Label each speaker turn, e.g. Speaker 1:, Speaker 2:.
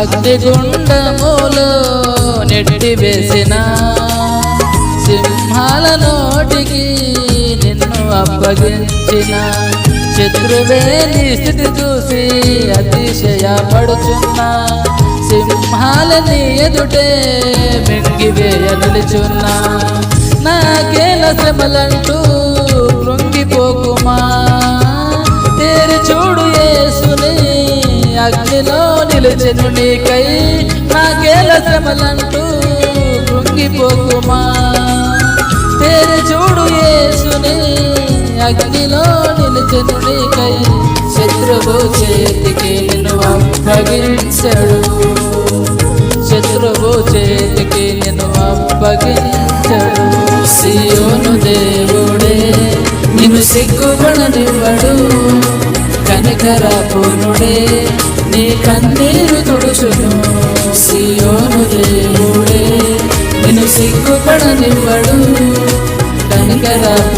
Speaker 1: అగ్నిగుండములో నెట్టి వేసిన సింహాల నోటికి నిన్ను అప్పగించిన శత్రువేని స్థితి చూసి అతిశయపడుచున్నా సింహాలని ఎదుటే మింగివేయ నిలుచున్నా నాకేల శ్రమలంటూ కృంగిపోకుమా? తేరు చూడు ఏసుని అగ్నిలో నిలిచెను నీకై నాకేల శ్రమలంటూ కృంగిపోకుమా? తేరి చూడు యేసుని అగ్నిలో నిలిచెను నీకై శత్రువు చేతికి నిన్ను అప్పగించడు. శత్రువు చేతికి నిన్ను అప్పగించడు. సియోను దేవుడే నిన్ను సిగ్గుపడనివ్వడు. కనికర పూనుడే నీ కంది సిగ్గుపడనివ్వడు. కనికరాపు